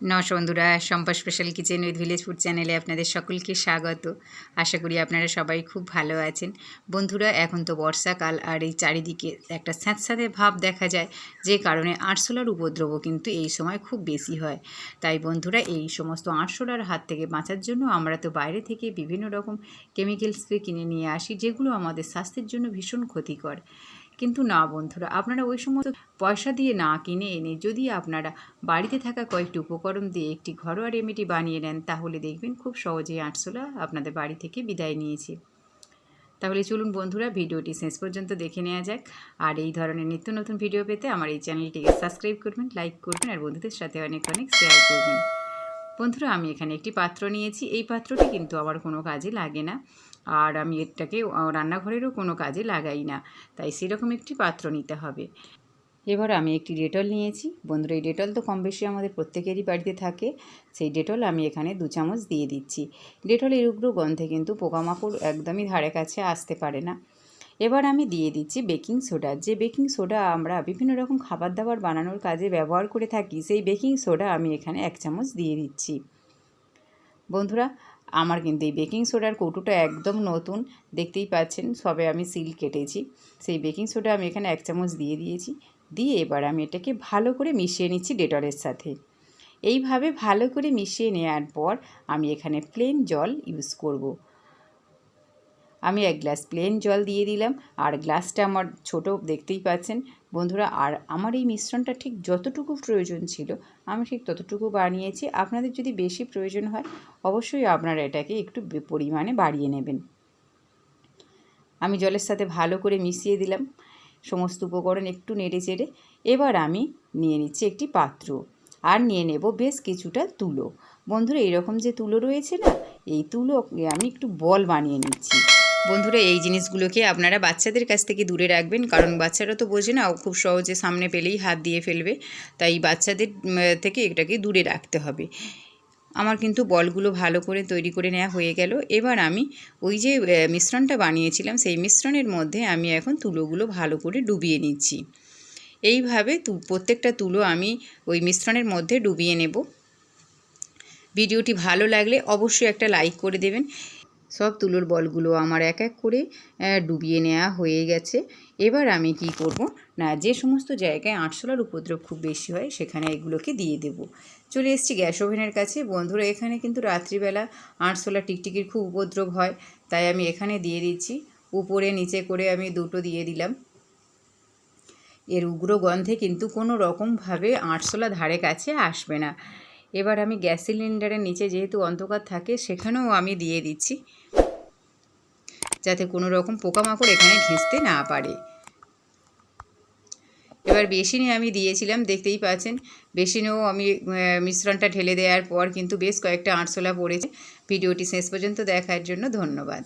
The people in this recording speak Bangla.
নমস্কার বন্ধুরা Sampa special kitchen with village food চ্যানেলে আপনাদের সকলকে স্বাগত। আশা করি আপনারা সবাই খুব ভালো আছেন। বন্ধুরা, এখন তো বর্ষাকাল আর এই চারিদিকে একটা স্যাঁতস্যাঁতে ভাব দেখা যায়, যে কারণে আরশোলার উপদ্রবও কিন্তু এই সময় খুব বেশি হয়। তাই বন্ধুরা, এই সমস্ত আরশোলার হাত থেকে বাঁচার জন্য আমরা তো বাইরে থেকে বিভিন্ন রকম কেমিক্যাল স্প্রে কিনে নিয়ে আসি, যেগুলো আমাদের স্বাস্থ্যের জন্য ভীষণ ক্ষতিকর। কিন্তু না বন্ধুরা, আপনারা ওই সমস্ত পয়সা দিয়ে না কিনে এনে যদি আপনারা বাড়িতে থাকা কয়েকটি উপকরণ দিয়ে একটি ঘরোয়া রেমেডি বানিয়ে নেন, তাহলে দেখবেন খুব সহজেই আটশোলা আপনাদের বাড়ি থেকে বিদায় নিয়েছে। তাহলে চলুন বন্ধুরা, ভিডিওটি শেষ পর্যন্ত দেখে নেওয়া যাক। আর এই ধরনের নিত্য নতুন ভিডিও পেতে আমার এই চ্যানেলটিকে সাবস্ক্রাইব করবেন লাইক করবেন, আর বন্ধুদের সাথে অনেক অনেক শেয়ার করবেন। বন্ধুরা, আমি এখানে একটি পাত্র নিয়েছি। এই পাত্রটি কিন্তু আমার কোনো কাজে লাগে না। আর আমি এটাকে রান্নাঘরেরও কোনো কাজে লাগাই না। তাই সেরকম একটি পাত্র নিতে হবে। এবার আমি একটি ডেটল নিয়েছি। বন্ধুরা, এই ডেটল তো কম বেশি আমাদের প্রত্যেকেরই বাড়িতে থাকে। সেই ডেটল আমি এখানে দু চামচ দিয়ে দিচ্ছি। ডেটলের উগ্র গন্ধে কিন্তু পোকামাকড় একদমই ধারে কাছে আসতে পারে না। এবার আমি দিয়ে দিচ্ছি বেকিং সোডা। যে বেকিং সোডা আমরা বিভিন্ন রকম খাবার দাবার বানানোর কাজে ব্যবহার করে থাকি, সেই বেকিং সোডা আমি এখানে এক চামচ দিয়ে দিচ্ছি। বন্ধুরা, আমার কিন্তু এই বেকিং সোডার কৌটোটা একদম নতুন, দেখতেই পাচ্ছেন, সবে আমি সিল কেটেছি। সেই বেকিং সোডা আমি এখানে এক চামচ দিয়ে দিয়েছি। দিয়ে এবার আমি এটাকে ভালো করে মিশিয়ে নিচ্ছি ডেটলের সাথে। এইভাবে ভালো করে মিশিয়ে নেওয়ার পর আমি এখানে প্লেন জল ইউজ করব। আমি এক গ্লাস প্লেন জল দিয়ে দিলাম। আর গ্লাসটা আমার ছোট, দেখতেই পাচ্ছেন। বন্ধুরা, আর আমার এই মিশ্রণটা ঠিক যতটুকু প্রয়োজন ছিল, আমি ঠিক ততটুকু বানিয়েছি। আপনাদের যদি বেশি প্রয়োজন হয়, অবশ্যই আপনারা এটাকে একটু পরিমাণে বাড়িয়ে নেবেন। আমি জলের সাথে ভালো করে মিশিয়ে দিলাম। সমস্ত উপকরণ একটু নেড়ে চেড়ে। এবার আমি নিয়ে নিচ্ছি একটি পাত্র। আর নিয়ে নেব বেশ কিছুটা তুলো। বন্ধুরা, এরকম যে তুলো রয়েছে না, এই তুলো আমি একটু বল বানিয়ে নিচ্ছি। বন্ধুরা, এই জিনিসগুলোকে আপনারা বাচ্চাদের কাছ থেকে দূরে রাখবেন, কারণ বাচ্চারা তো বোঝে না, খুব সহজে সামনে পেলেই হাত দিয়ে ফেলবে, তাই বাচ্চাদের থেকে এটাকে দূরে রাখতে হবে। আমার কিন্তু বলগুলো ভালো করে তৈরি করে নেওয়া হয়ে গেল। এবার আমি ওই যে মিশ্রণটা বানিয়েছিলাম, সেই মিশ্রণের মধ্যে আমি এখন তুলোগুলো ভালো করে ডুবিয়ে নিচ্ছি। এইভাবে তু, প্রত্যেকটা তুলো আমি ওই মিশ্রণের মধ্যে ডুবিয়ে নেব। ভিডিওটি ভালো লাগলে অবশ্যই একটা লাইক করে দেবেন। সব তুলোর বলগুলো আমার এক এক করে ডুবিয়ে নেওয়া হয়ে গেছে। এবার আমি কি করব? না, যে সমস্ত জায়গায় আটশোলার উপদ্রব খুব বেশি হয়, সেখানে এগুলোকে দিয়ে দেব। চলে এসেছি গ্যাস ওভেনের কাছে। বন্ধুরা, এখানে কিন্তু রাত্রিবেলা আটশোলা টিকটিকির খুব উপদ্রব হয়, তাই আমি এখানে দিয়ে দিচ্ছি। উপরে নিচে করে আমি দুটো দিয়ে দিলাম। এর উগ্র গন্ধে কিন্তু কোনো রকমভাবে আটশোলা ধারে কাছে আসবে না। এবার আমি গ্যাস সিলিন্ডারের নিচে যেহেতু অন্ধকার থাকে, সেখানেও আমি দিয়ে দিচ্ছি। যাতে কোনো রকম পোকামাকড় এখানে ঘেঁচতে না পারে। এবার বেসিনে আমি দিয়েছিলাম, দেখতেই পাচ্ছেন। বেসিনেও আমি মিশ্রণটা ঢেলে দেওয়ার পর কিন্তু বেশ কয়েকটা আরশোলা পড়েছে। ভিডিওটি শেষ পর্যন্ত দেখার জন্য ধন্যবাদ।